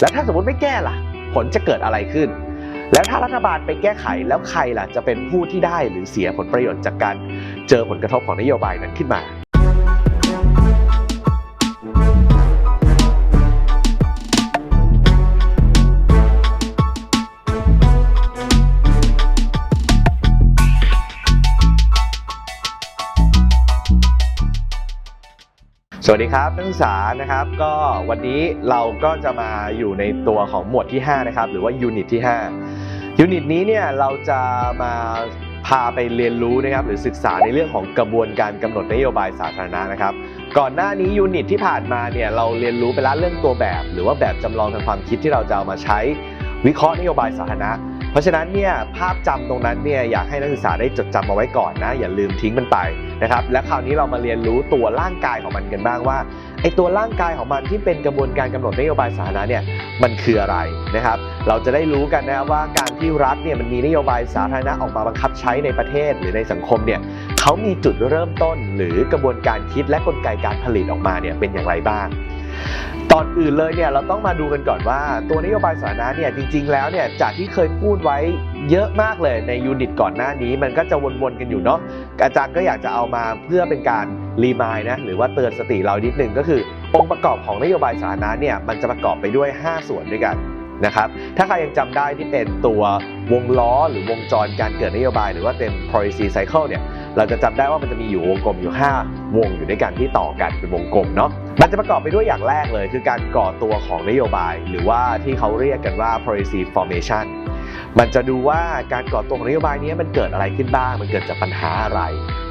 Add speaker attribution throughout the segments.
Speaker 1: แล้วถ้าสมมติไม่แก้ล่ะ ผลจะเกิดอะไรขึ้น แล้วถ้ารัฐบาลไปแก้ไขแล้วใครล่ะจะเป็นผู้ที่ได้หรือเสียผลประโยชน์จากการเจอผลกระทบของนโยบายนั้นขึ้นมา สวัสดีครับนักศึกษานะครับก็วันนี้เราก็จะมาอยู่ในตัวของหมวดที่ 5 นะครับ หรือว่ายูนิตที่ 5 ยูนิตนี้เนี่ยเราจะมาพาไปเรียนรู้นะครับหรือศึกษาในเรื่องของกระบวนการกำหนดนโยบายสาธารณะนะครับ ก่อนหน้านี้ยูนิตที่ผ่านมาเนี่ยเราเรียนรู้ไปแล้วเรื่องตัวแบบ หรือว่าแบบจำลองทางความคิดที่เราจะเอามาใช้วิเคราะห์นโยบายสาธารณะ ราะฉะนั้นเนี่ยภาพจำตรงนั้นเนี่ยอยากให้นักศึกษาได้จดจำเอาไว้ก่อนนะอย่าลืมทิ้งมันไปนะครับและคราวนี้เรามาเรียนรู้ตัวร่างกายของมันกันบ้างว่าไอตัวร่างกายของมันที่เป็นกระบวนการกำหนดนโยบายสาธารณะเนี่ยมันคืออะไรนะครับเราจะได้รู้กันนะครับว่าการที่รัฐเนี่ยมันมีนโยบายสาธารณะออกมาบังคับใช้ในประเทศหรือในสังคมเนี่ยเขามีจุดเริ่มต้น หรือกระบวนการคิดและกลไกการผลิตออกมาเนี่ยเป็นอย่างไรบ้าง ตอนอื่นเลยเนี่ยเราต้องมาดูกันก่อนว่า ตัวนโยบายสาธารณะเนี่ยจริง ๆ แล้วเนี่ยจากที่เคยพูดไว้เยอะมากเลยในยูนิตก่อนหน้านี้ มันก็จะวนๆกันอยู่เนาะอาจารย์ก็อยากจะเอามาเพื่อเป็นการรีมายนะหรือว่าเตือนสติเรานิดนึงก็คือ องค์ประกอบของนโยบายสาธารณะเนี่ยมันจะประกอบไปด้วย 5 ส่วนด้วยกันนะครับถ้าใครยังจำได้ที่เป็นตัววงล้อหรือวงจรการเกิดนโยบาย หรือว่าเป็น policy cycle เนี่ย เราจะจำได้ว่ามันจะมีอยู่วงกลมอยู่ 5 วงอยู่ด้วยกันที่ต่อกันเป็นวงกลมเนาะมันจะประกอบไปด้วยอย่างแรกเลย คือการก่อตัวของนโยบาย หรือว่าที่เขาเรียกกันว่า policy formation มันจะดูว่าการก่อตัวของนโยบายนี้มันเกิดอะไรขึ้นบ้าง มันเกิดจากปัญหาอะไร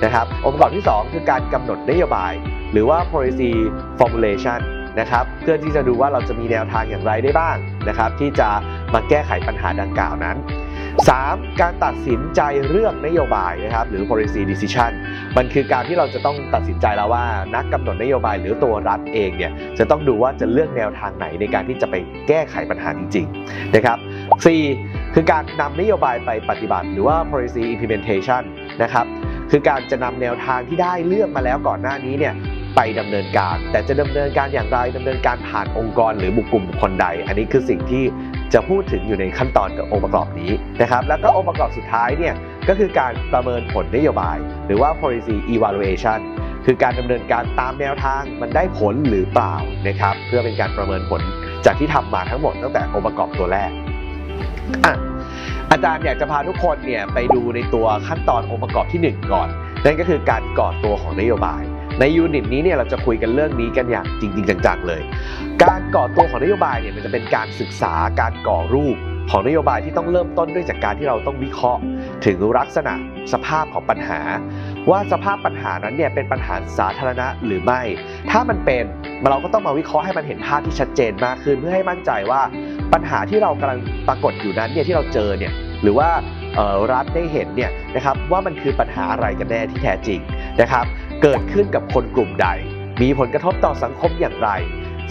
Speaker 1: นะครับ องค์ประกอบที่ 2 คือการกำหนดนโยบาย หรือว่า policy formulation นะครับ เพื่อที่จะดูว่าเราจะมีแนวทางอย่างไรได้บ้างนะครับ ที่จะมาแก้ไขปัญหาดังกล่าวนั้น 3. การตัดสินใจเลือกนโยบายนะครับหรือ policy decision มันคือการที่เราจะต้องตัดสินใจแล้วว่านักกำหนดนโยบายหรือตัวรัฐเองเนี่ยจะต้องดูว่าจะเลือกแนวทางไหนในการที่จะไปแก้ไขปัญหาจริงๆนะครับ 4. คือการนำนโยบายไปปฏิบัติ หรือว่า policy implementation นะครับคือการจะนำแนวทางที่ได้เลือกมาแล้วก่อนหน้านี้เนี่ย ไปดำเนินการ แต่จะดำเนินการอย่างไรดำเนินการผ่านองค์กรหรือบุคคลบุคคลใด อันนี้คือสิ่งที่จะพูดถึงอยู่ในขั้นตอนกับองค์ประกอบนี้นะครับ แล้วก็องค์ประกอบสุดท้ายเนี่ยก็คือการประเมินผลนโยบาย หรือว่า policy evaluation คือการดำเนินการตามแนวทางมันได้ผลหรือเปล่านะครับ เพื่อเป็นการประเมินผลจากที่ทำมาทั้งหมดตั้งแต่องค์ประกอบตัวแรกอะอาจารย์อยากจะพาทุกคนเนี่ยไปดูในตัวขั้นตอนองค์ประกอบที่ 1 ก่อน นั่นก็คือการก่อตัวของนโยบาย ในยูนิตนี้เนี่ยเราจะคุยกันเรื่องนี้กันอย่างจริงๆจังๆเลย การก่อตัวของนโยบายเนี่ยมันจะเป็นการศึกษาการก่อรูปของนโยบายที่ต้องเริ่มต้นด้วยจากการที่เราต้องวิเคราะห์ ถึงลักษณะสภาพของปัญหา ว่าสภาพปัญหานั้นเนี่ยเป็นปัญหาสาธารณะหรือไม่ ถ้ามันเป็นเราก็ต้องมาวิเคราะห์ให้มันเห็นภาพที่ชัดเจนมากขึ้น เพื่อให้มั่นใจว่าปัญหาที่เรากำลังปรากฏอยู่นั้นเนี่ยที่เราเจอเนี่ยหรือว่ารัฐได้เห็นเนี่ยนะครับว่ามันคือปัญหาอะไรกันแน่ที่แท้จริงนะครับ เกิดขึ้นกับคนกลุ่มใด มีผลกระทบต่อสังคมอย่างไร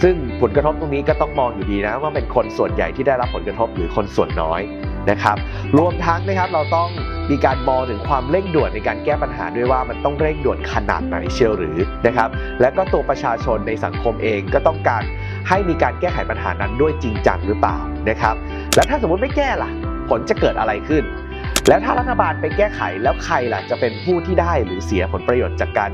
Speaker 1: ซึ่งผลกระทบตรงนี้ก็ต้องมองอยู่ดีนะว่าเป็นคนส่วนใหญ่ที่ได้รับผลกระทบหรือคนส่วนน้อยนะครับรวมทั้งนะครับเราต้องมีการมองถึงความเร่งด่วนในการแก้ปัญหาด้วยว่ามันต้องเร่งด่วนขนาดไหนเชียวหรือนะครับและก็ตัวประชาชนในสังคมเองก็ต้องการให้มีการแก้ไขปัญหานั้นด้วยจริงจังหรือเปล่านะครับแล้วถ้าสมมติไม่แก้ล่ะ ผลจะเกิดอะไรขึ้น แล้วถ้ารัฐบาลไปแก้ไขแล้วใครล่ะจะเป็นผู้ที่ได้หรือเสียผลประโยชน์จากการ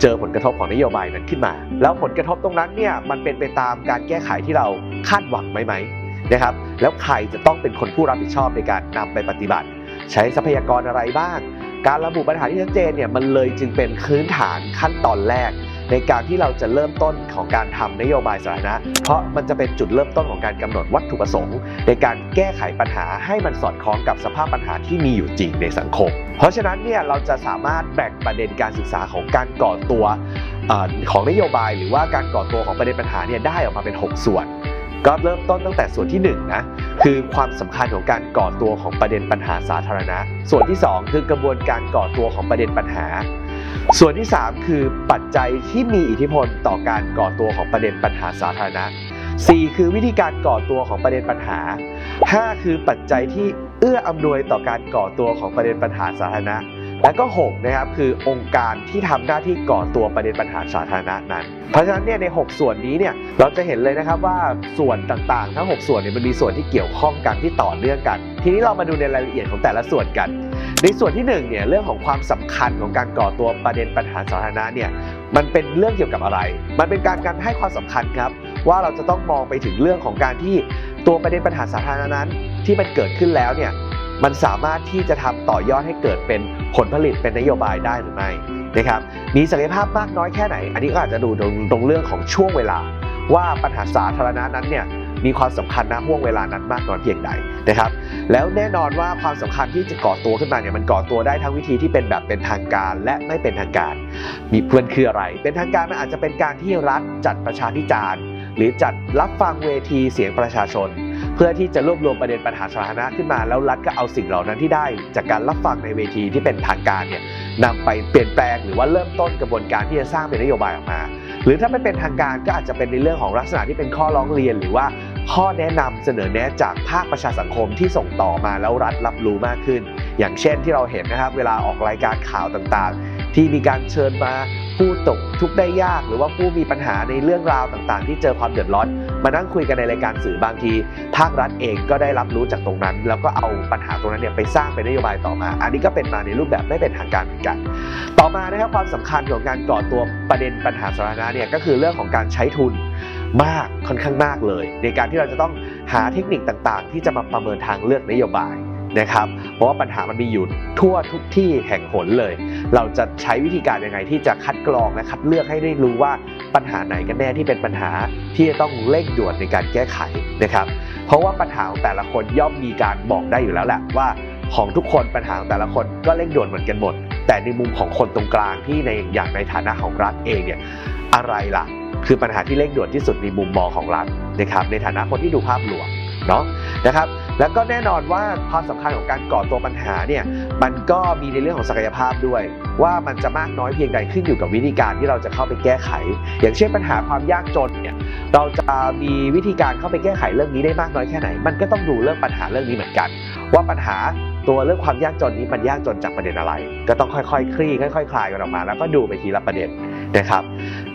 Speaker 1: เจอผลกระทบของนโยบายนั้นขึ้นมา แล้วผลกระทบตรงนั้นเนี่ยมันเป็นไปตามการแก้ไขที่เราคาดหวังไหมไหมนะครับแล้วใครจะต้องเป็นคนผู้รับผิดชอบในการนำไปปฏิบัติ ใช้ทรัพยากรอะไรบ้าง การระบุปัญหาที่ชัดเจนเนี่ยมันเลยจึงเป็นพื้นฐานขั้นตอนแรก ในการที่เราจะเริ่มต้นของการทำนโยบายสาธารณะ เพราะมันจะเป็นจุดเริ่มต้นของการกำหนดวัตถุประสงค์ ในการแก้ไขปัญหาให้มันสอดคล้องกับสภาพปัญหาที่มีอยู่จริงในสังคม เพราะฉะนั้นเนี่ยเราจะสามารถแบ่งประเด็นการศึกษาของการก่อตัวอของนโยบายหรือว่าการก่อตัวของประเด็นปัญหาเนี่ยได้ออกมาเป็น 6 ส่วนก็เริ่มต้นตั้งแต่ส่วนที่1นะคือความสำคัญของการก่อตัวของประเด็นปัญหาสาธารณะ ส่วนที่ 2 คือกระบวนการก่อตัวของประเด็นปัญหา ส่วนที่ 3 คือปัจจัยที่มีอิทธิพลต่อการก่อตัวของประเด็นปัญหาสาธารณะ 4 คือวิธีการก่อตัวของประเด็นปัญหา 5 คือปัจจัยที่เอื้ออำนวยต่อการก่อตัวของประเด็นปัญหาสาธารณะ และก็ 6 นะครับคือองค์การที่ทำหน้าที่ก่อตัวประเด็นปัญหาสาธารณะนั้น เพราะฉะนั้นเนี่ยใน 6 ส่วนนี้เนี่ยเราจะเห็นเลยนะครับว่าส่วนต่างๆ ทั้ง 6 ส่วนเนี่ยมันมีส่วนที่เกี่ยวข้องกันที่ต่อเนื่องกัน ทีนี้เรามาดูในรายละเอียดของแต่ละส่วนกัน ในส่วนที่1เนี่ยเรื่องของความสำคัญของการก่อตัวประเด็นปัญหาสาธารณะเนี่ยมันเป็นเรื่องเกี่ยวกับอะไร มันเป็นการการให้ความสำคัญครับ ว่าเราจะต้องมองไปถึงเรื่องของการที่ตัวประเด็นปัญหาสาธารณะนั้น ที่มันเกิดขึ้นแล้วเนี่ยมันสามารถที่จะทำต่อยอดให้เกิดเป็นผลผลิตเป็นนโยบายได้หรือไม่นะครับมีศักยภาพมากน้อยแค่ไหน อันนี้ก็อาจจะดูตรงเรื่องของช่วงเวลา ว่าปัญหาสาธารณะนั้นเนี่ย มีความสำคัญณห่วงเวลานั้นมากน้อยเพียงใดนะครับ แล้วแน่นอนว่าความสำคัญที่จะก่อตัวขึ้นมาเนี่ยมันก่อตัวได้ทั้งวิธีที่เป็นแบบเป็นทางการและไม่เป็นทางการ มีเพื่อนคืออะไร เป็นทางการมันอาจจะเป็นการที่รัฐจัดประชาพิจารณ์ หรือจัดรับฟังเวทีเสียงประชาชน เพื่อที่จะรวบรวมประเด็นปัญหาสาธารณะขึ้นมา แล้วรัฐก็เอาสิ่งเหล่านั้นที่ได้ จากการรับฟังในเวทีที่เป็นทางการเนี่ยนำไปเปลี่ยนแปลงหรือว่าเริ่มต้นกระบวนการที่จะสร้างเป็นนโยบายออกมา หรือถ้าไม่เป็นทางการก็อาจจะเป็นในเรื่องของลักษณะที่เป็นข้อร้องเรียนหรือว่า ข้อแนะนำเสนอแนะจากภาคประชาสังคมที่ส่งต่อมาแล้วรัฐรับรู้มากขึ้น อย่างเช่นที่เราเห็นนะครับ เวลาออกรายการข่าวต่างๆ ที่มีการเชิญมาผู้ตกทุกข์ได้ยากหรือว่าผู้มีปัญหาในเรื่องราวต่างๆ ที่เจอความเดือดร้อน มานั่งคุยกันในรายการสื่อบางที ภาครัฐเองก็ได้รับรู้จากตรงนั้น แล้วก็เอาปัญหาตรงนั้นเนี่ยไปสร้างเป็นนโยบายต่อมา อันนี้ก็เป็นมาในรูปแบบไม่เป็นทางการเหมือนกัน ต่อมานะครับความสำคัญของการก่อตัวประเด็นปัญหาสาธารณะเนี่ยก็คือเรื่องของการใช้ทุน มากค่อนข้างมากเลย ในการที่เราจะต้องหาเทคนิคต่างๆ ที่จะมาประเมินทางเลือกนโยบายนะครับ เพราะว่าปัญหามันมีอยู่ทั่วทุกที่แห่งหนเลย เราจะใช้วิธีการยังไงที่จะคัดกรองและคัดเลือกให้ได้รู้ว่าปัญหาไหนกันแน่ที่เป็นปัญหาที่จะต้องเร่งด่วนในการแก้ไขนะครับ เพราะว่าปัญหาของแต่ละคนย่อมมีการบอกได้อยู่แล้วแหละว่าของทุกคนปัญหาของแต่ละคนก็เร่งด่วนเหมือนกันหมด แต่ในมุมของคนตรงกลางที่ในอย่างในฐานะของรัฐเองเนี่ยอะไรล่ะ คือปัญหาที่เร่งด่วนที่สุดในมุมมองของรัฐนะครับในฐานะคนที่ดูภาพรวมเนาะนะครับแล้วก็แน่นอนว่าความสำคัญของการก่อตัวปัญหาเนี่ยมันก็มีในเรื่องของศักยภาพด้วย ว่ามันจะมากน้อยเพียงใดขึ้นอยู่กับวิธีการที่เราจะเข้าไปแก้ไข อย่างเช่นปัญหาความยากจนเนี่ยเราจะมีวิธีการเข้าไปแก้ไขเรื่องนี้ได้มากน้อยแค่ไหน มันก็ต้องดูเรื่องปัญหาเรื่องนี้เหมือนกัน ว่าปัญหาตัวเรื่องความยากจนนี้มันยากจนจากประเด็นอะไร ก็ต้องค่อยๆ คลี่ค่อยๆ คลายกันออกมา แล้วก็ดูไปทีละประเด็นนะครับ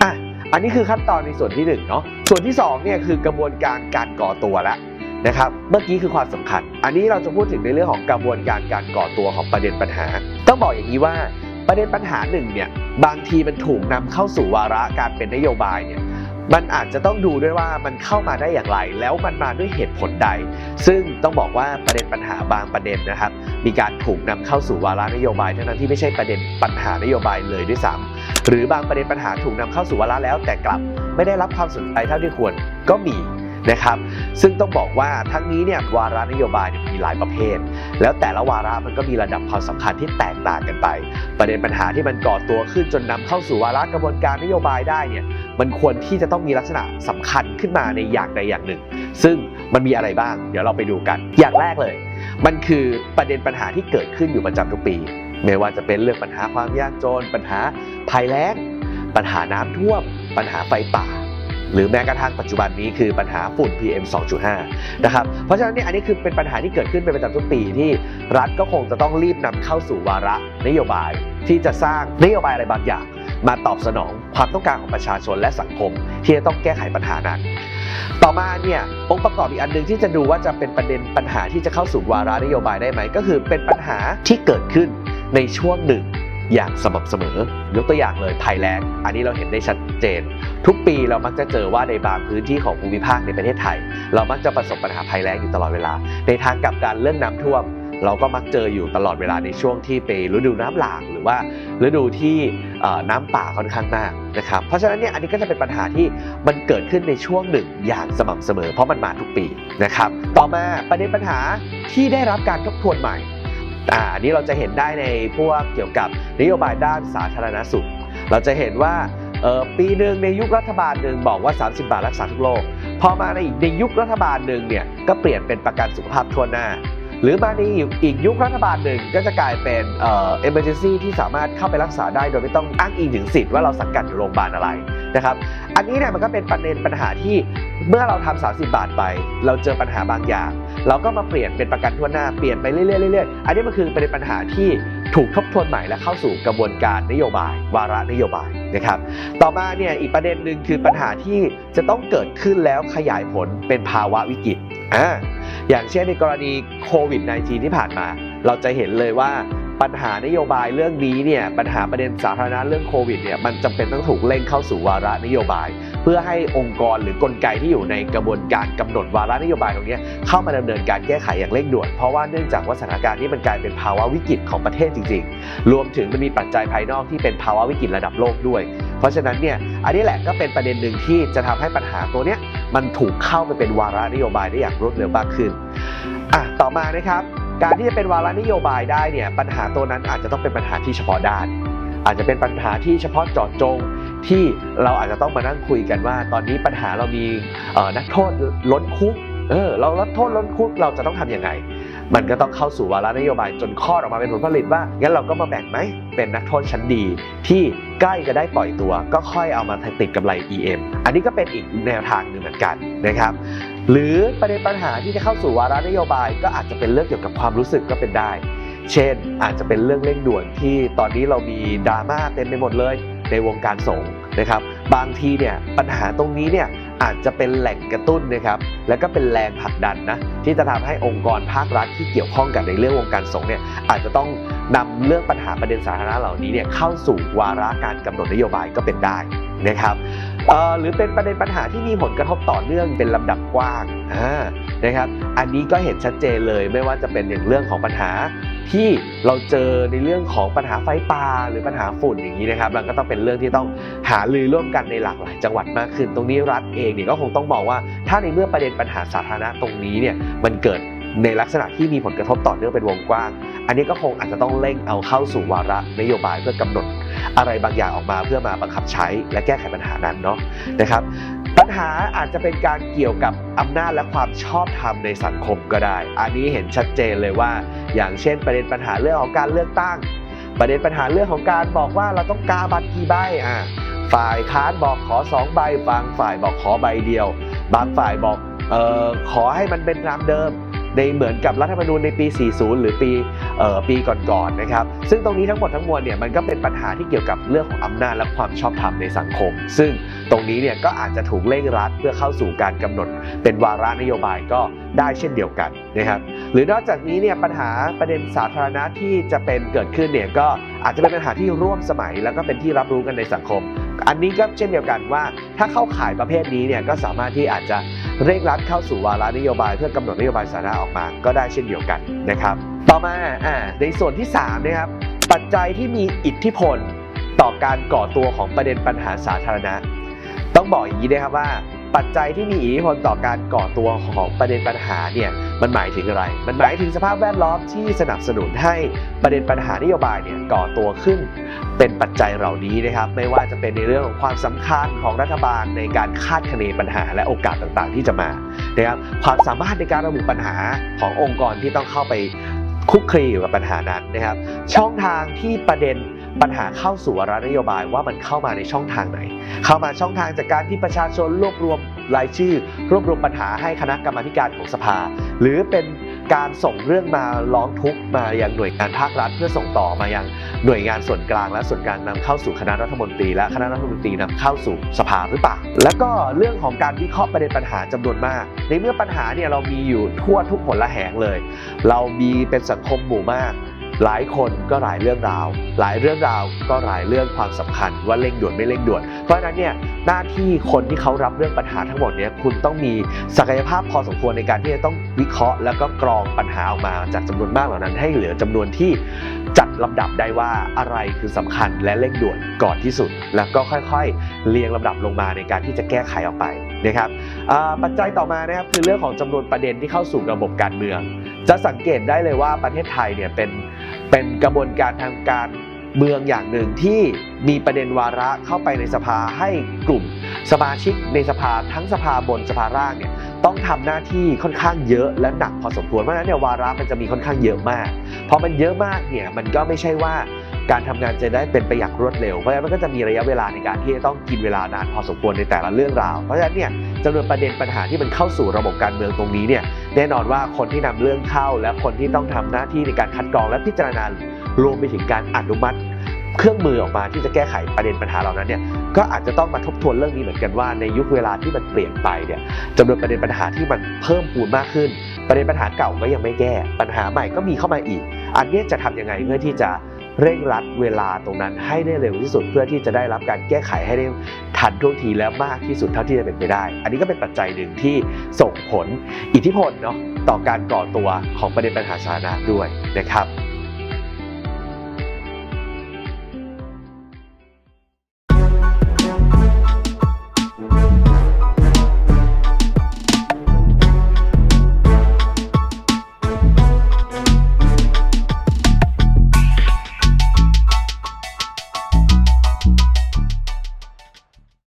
Speaker 1: อะอันนี้คือขั้นตอนในส่วนที่หนึ่งเนาะส่วนที่สองเนี่ยคือกระบวนการการก่อตัวแล้วนะครับเมื่อกี้คือความสำคัญ อันนี้เราจะพูดถึงในเรื่องของกระบวนการการก่อตัวของประเด็นปัญหา ต้องบอกอย่างนี้ว่าประเด็นปัญหาหนึ่งเนี่ยบางทีมันถูกนำเข้าสู่วาระการเป็นนโยบายเนี่ย มันอาจจะต้องดูด้วยว่ามันเข้ามาได้อย่างไร แล้วมันมาด้วยเหตุผลใด ซึ่งต้องบอกว่าประเด็นปัญหาบางประเด็นนะครับ มีการถูกนำเข้าสู่วาระนโยบายทั้งนั้นที่ไม่ใช่ประเด็นปัญหานโยบายเลยด้วยซ้ำหรือบางประเด็นปัญหาถูกนำเข้าสู่วาระแล้ว แต่กลับไม่ได้รับความสนใจเท่าที่ควรก็มี นะครับ ซึ่งต้องบอกว่าทั้งนี้เนี่ยวาระนโยบายเนี่ยมีหลายประเภท แล้วแต่ละวาระมันก็มีระดับความสำคัญที่แตกต่างกันไป ประเด็นปัญหาที่มันก่อตัวขึ้นจนนำเข้าสู่วาระกระบวนการนโยบายได้เนี่ยมันควรที่จะต้องมีลักษณะสำคัญขึ้นมาในอย่างใดอย่างหนึ่ง ซึ่งมันมีอะไรบ้าง เดี๋ยวเราไปดูกัน อย่างแรกเลย มันคือประเด็นปัญหาที่เกิดขึ้นอยู่ประจำทุกปี ไม่ว่าจะเป็นเรื่องปัญหาความยากจน ปัญหาภัยแล้ง ปัญหาน้ำท่วม ปัญหาไฟป่า หรือแม้กระทั่งปัจจุบันนี้คือปัญหาฝุ่น PM 2.5 นะครับ เพราะฉะนั้นเนี่ยอันนี้คือเป็นปัญหาที่เกิดขึ้นเป็นประจำทุกปีที่รัฐก็คงจะต้องรีบนำเข้าสู่วาระนโยบายที่จะสร้างนโยบายอะไรบางอย่าง มาตอบสนองความต้องการของประชาชนและสังคม ที่จะต้องแก้ไขปัญหานั้น ต่อมาเนี่ยองค์ประกอบอีกอันหนึ่งที่จะดูว่าจะเป็นประเด็นปัญหาที่จะเข้าสู่วาระนโยบายได้ไหมก็คือเป็นปัญหาที่เกิดขึ้นในช่วงหนึ่ง อย่างสม่ำเสมอ ยกตัวอย่างเลยภัยแล้งอันนี้เราเห็นได้ชัดเจน ทุกปีเรามักจะเจอว่าในบางพื้นที่ของภูมิภาคในประเทศไทย เรามักจะประสบปัญหาภัยแล้งอยู่ตลอดเวลา ในทางกลับการเรื่องน้ำท่วม เราก็มักเจออยู่ตลอดเวลาในช่วงที่เป็นฤดูน้ำหลากหรือว่าฤดูที่น้ำป่าค่อนข้างมากนะครับเพราะฉะนั้นเนี่ยอันนี้ก็จะเป็นปัญหาที่มันเกิดขึ้นในช่วงหนึ่งอย่างสม่ำเสมอ เพราะมันมาทุกปีนะครับต่อมาประเด็นปัญหาที่ได้รับการทบทวนใหม่ อ่าอันนี้เราจะเห็นได้ในพวกเกี่ยวกับนโยบายด้านสาธารณสุข เราจะเห็นว่าเอ่อปีหนึ่งในยุครัฐบาลหนึ่งบอกว่า 30 บาทรักษาทุกโรคพอมาในอีกในยุครัฐบาลหนึ่งเนี่ยก็เปลี่ยนเป็นประกันสุขภาพทั่วหน้า หรือมาในอีกยุครัฐบาลหนึ่งก็จะกลายเป็นเอ่อ emergency ที่สามารถเข้าไปรักษาได้โดยไม่ต้องอ้างอิงถึงสิทธิ์ว่าเราสังกัดอยู่โรงพยาบาลอะไรนะครับ อันนี้เนี่ยมันก็เป็นประเด็นปัญหาที่เมื่อเราทำ30 บาทไป เราเจอปัญหาบางอย่าง เราก็มาเปลี่ยนเป็นประกันทั่วหน้าเปลี่ยนไปเรื่อยๆเรื่อยๆอันนี้มันคือประเด็นปัญหาที่ถูกทบทวนใหม่และเข้าสู่กระบวนการนโยบาย วาระนโยบายนะครับ ต่อมาเนี่ยอีกประเด็นหนึ่งคือปัญหาที่จะต้องเกิดขึ้นแล้วขยายผลเป็นภาวะวิกฤต อ่าอย่างเช่นในกรณีโควิด -19 ที่ผ่านมา เราจะเห็นเลยว่าปัญหานโยบายเรื่องนี้เนี่ยปัญหาประเด็นสาธารณะเรื่องโควิดเนี่ยมันจำเป็นต้องถูกเร่งเข้าสู่วาระนโยบาย เพื่อให้องค์กรหรือกลไกที่อยู่ในกระบวนการกำหนดวาระนโยบายตรงนี้เข้ามาดำเนินการแก้ไขอย่างเร่งด่วน เพราะว่าเนื่องจากว่าสถานการณ์นี้มันกลายเป็นภาวะวิกฤตของประเทศจริง ๆ รวมถึงมันมีปัจจัยภายนอกที่เป็นภาวะวิกฤตระดับโลกด้วย เพราะฉะนั้นเนี่ยอันนี้แหละก็เป็นประเด็นหนึ่งที่จะทำให้ปัญหาตัวเนี้ยมันถูกเข้าไปเป็นวาระนโยบายได้อย่างรวดเร็วมากขึ้นอะต่อมานะครับการที่จะเป็นวาระนโยบายได้เนี่ยปัญหาตัวนั้นอาจจะต้องเป็นปัญหาที่เฉพาะด้าน อาจจะเป็นปัญหาที่เฉพาะเจาะจง ที่เราอาจจะต้องมานั่งคุยกันว่า ตอนนี้ปัญหาเรามีนักโทษล้นคุกเออเราลดโทษล้นคุกเราจะต้องทำยังไง มันก็ต้องเข้าสู่วาระนโยบายจนคลอดออกมาเป็นผลผลิตว่า งั้นเราก็มาแบ่งไหม เป็นนักโทษชั้นดี ที่ใกล้จะได้ปล่อยตัว ก็ค่อยเอามาติดกำไร EM อันนี้ก็เป็นอีกแนวทางหนึ่งเหมือนกันนะครับ หรือประเด็นปัญหาที่จะเข้าสู่วาระนโยบาย ก็อาจจะเป็นเรื่องเกี่ยวกับความรู้สึกก็เป็นได้ เช่น อาจจะเป็นเรื่องเร่งด่วนที่ตอนนี้เรามีดราม่าเต็มไปหมดเลย ในวงการสงฆ์นะครับ บางทีเนี่ยปัญหาตรงนี้เนี่ยอาจจะเป็นแหล่งกระตุ้นนะครับ แล้วก็เป็นแรงผลักดันนะที่จะทำให้องค์กรภาครัฐที่เกี่ยวข้องกับในเรื่องวงการสงฆ์เนี่ยอาจจะต้องนำเรื่องปัญหาประเด็นสาธารณะเหล่านี้เนี่ยเข้าสู่วาระการกำหนดนโยบายก็เป็นได้นะครับเอ่อหรือเป็นประเด็นปัญหาที่มีผลกระทบต่อเนื่องเป็นลำดับกว้างนะครับ อันนี้ก็เห็นชัดเจนเลยไม่ว่าจะเป็นอย่างเรื่องของปัญหา ที่เราเจอในเรื่องของปัญหาไฟป่าหรือปัญหาฝุ่นอย่างนี้นะครับมันก็ต้องเป็นเรื่องที่ต้องหารือร่วมกันในหลากหลายจังหวัดมากขึ้น ตรงนี้รัฐเองเนี่ยก็คงต้องบอกว่า ถ้าในเมื่อประเด็นปัญหาสาธารณะตรงนี้เนี่ยมันเกิดในลักษณะที่มีผลกระทบต่อเนื่องเป็นวงกว้าง อันนี้ก็คงอาจจะต้องเร่งเอาเข้าสู่วาระนโยบายเพื่อกำหนดอะไรบางอย่างออกมาเพื่อมาบังคับใช้และแก้ไขปัญหานั้นเนาะนะครับ ปัญหาอาจจะเป็นการเกี่ยวกับอำนาจและความชอบธรรมในสังคมก็ได้ อันนี้เห็นชัดเจนเลยว่า อย่างเช่นประเด็นปัญหาเรื่องของการเลือกตั้ง ประเด็นปัญหาเรื่องของการบอกว่าเราต้องกาบัตรกี่ใบอะฝ่ายค้านบอกขอสองใบบางฝ่ายบอกขอใบเดียว บางฝ่ายบอกเออขอให้มันเป็นตามเดิม ในเหมือนกับรัฐธรรมนูญในปี 40 หรือปีเอ่อปีก่อนๆนะครับ ซึ่งตรงนี้ทั้งหมดทั้งมวลเนี่ยมันก็เป็นปัญหาที่เกี่ยวกับเรื่องของอำนาจและความชอบธรรมในสังคม ซึ่งตรงนี้เนี่ยก็อาจจะถูกเร่งรัดเพื่อเข้าสู่การกำหนด เป็นวาระนโยบายก็ได้เช่นเดียวกันนะครับหรือนอกจากนี้เนี่ยปัญหาประเด็นสาธารณะที่จะเป็นเกิดขึ้นเนี่ยก็อาจจะเป็นปัญหาที่ร่วมสมัย แล้วก็เป็นที่รับรู้กันในสังคม อันนี้ก็เช่นเดียวกันว่า ถ้าเข้าขายประเภทนี้เนี่ยก็สามารถที่อาจจะเร่งรัดเข้าสู่วาระนโยบาย เพื่อกำหนดนโยบายสาธารณะออกมา ก็ได้เช่นเดียวกันนะครับ ต่อมาอ่าในส่วนที่3นะครับปัจจัยที่มีอิทธิพลต่อการก่อตัวของประเด็นปัญหาสาธารณะ ต้องบอกอย่างนี้นะครับว่า ปัจจัยที่มีอิทธิพลต่อการก่อตัวของประเด็นปัญหาเนี่ยมันหมายถึงอะไร มันหมายถึงสภาพแวดล้อมที่สนับสนุนให้ประเด็นปัญหานโยบายเนี่ยก่อตัวขึ้น เป็นปัจจัยเหล่านี้นะครับ ไม่ว่าจะเป็นในเรื่องของความสำคัญของรัฐบาลในการคาดคะเนปัญหาและโอกาสต่างๆ ที่จะมานะครับความสามารถในการระบุปัญหาขององค์กรที่ต้องเข้าไป คุกคลีอยู่กับปัญหานั้นนะครับ ช่องทางที่ประเด็นปัญหาเข้าสู่วาระนโยบายว่ามันเข้ามาในช่องทางไหน เข้ามาช่องทางจากการที่ประชาชนรวบรวมรายชื่อ รวบรวมปัญหาให้คณะกรรมาการของสภา หรือเป็น การส่งเรื่องมาร้องทุกข์มายังหน่วยงานภาครัฐ เพื่อส่งต่อมายังหน่วยงานส่วนกลาง และส่วนกลางนำเข้าสู่คณะรัฐมนตรี และคณะรัฐมนตรีนำเข้าสู่สภาหรือเปล่าแล้วก็เรื่องของการวิเคราะห์ประเด็นปัญหาจำนวนมาก ในเมื่อปัญหาเนี่ยเรามีอยู่ทั่วทุกหนละแหงเลย เรามีเป็นสังคมหมู่มาก หลายคนก็หลายเรื่องราว หลายเรื่องราวก็หลายเรื่องความสำคัญว่าเร่งด่วนไม่เร่งด่วน เพราะฉะนั้นเนี่ยหน้าที่คนที่เขารับเรื่องปัญหาทั้งหมดเนี่ยคุณต้องมีศักยภาพพอสมควรในการที่จะต้องวิเคราะห์ แล้วก็กรองปัญหาออกมาจากจำนวนมากเหล่านั้น ให้เหลือจำนวนที่จัดลำดับได้ว่าอะไรคือสำคัญและเร่งด่วนก่อนที่สุด แล้วก็ค่อยๆ เรียงลำดับลงมาในการที่จะแก้ไขออกไปนะครับปัจจัยต่อมานะครับคือเรื่องของจำนวนประเด็นที่เข้าสู่ระบบการเมือง จะสังเกตได้เลยว่าประเทศไทยเนี่ยเป็นเป็นกระบวนการทางการเมืองอย่างหนึ่งที่มีประเด็นวาระเข้าไปในสภาให้กลุ่ม สมาชิกในสภาทั้งสภาบนสภาล่างเนี่ยต้องทำหน้าที่ค่อนข้างเยอะและหนักพอสมควรเพราะฉะนั้นเนี่ยวาระมันจะมีค่อนข้างเยอะมากพอมันเยอะมากเนี่ยมันก็ไม่ใช่ว่า การทำงานจะได้เป็นไปอย่างรวดเร็ว เพราะฉะนั้นมันก็จะมีระยะเวลาในการที่จะต้องกินเวลานานพอสมควรในแต่ละเรื่องราว เพราะฉะนั้นเนี่ยจำนวนประเด็นปัญหาที่มันเข้าสู่ระบบการเมืองตรงนี้เนี่ยแน่นอนว่าคนที่นำเรื่องเข้า และคนที่ต้องทำหน้าที่ในการคัดกรองและพิจารณารวมไปถึงการอนุมัติเครื่องมือออกมาที่จะแก้ไขประเด็นปัญหาเหล่านั้นเนี่ยก็อาจจะต้องมาทบทวนเรื่องนี้เหมือนกันว่าในยุคเวลาที่มันเปลี่ยนไปเนี่ยจำนวนประเด็นปัญหาที่มันเพิ่มพูนมากขึ้น ประเด็นปัญหาเก่าก็ยังไม่แก้ ปัญหาใหม่ก็มีเข้ามาอีก อันนี้จะทำยังไงเพื่อที่จะ เร่งรัดเวลาตรงนั้นให้ได้เร็วที่สุดเพื่อที่จะได้รับการแก้ไขให้ได้ทันท่วงทีและมากที่สุดเท่าที่จะเป็นไปได้ อันนี้ก็เป็นปัจจัยหนึ่งที่ส่งผลอิทธิพลเนาะต่อการก่อตัวของประเด็นปัญหาสาธารณะด้วยนะครับ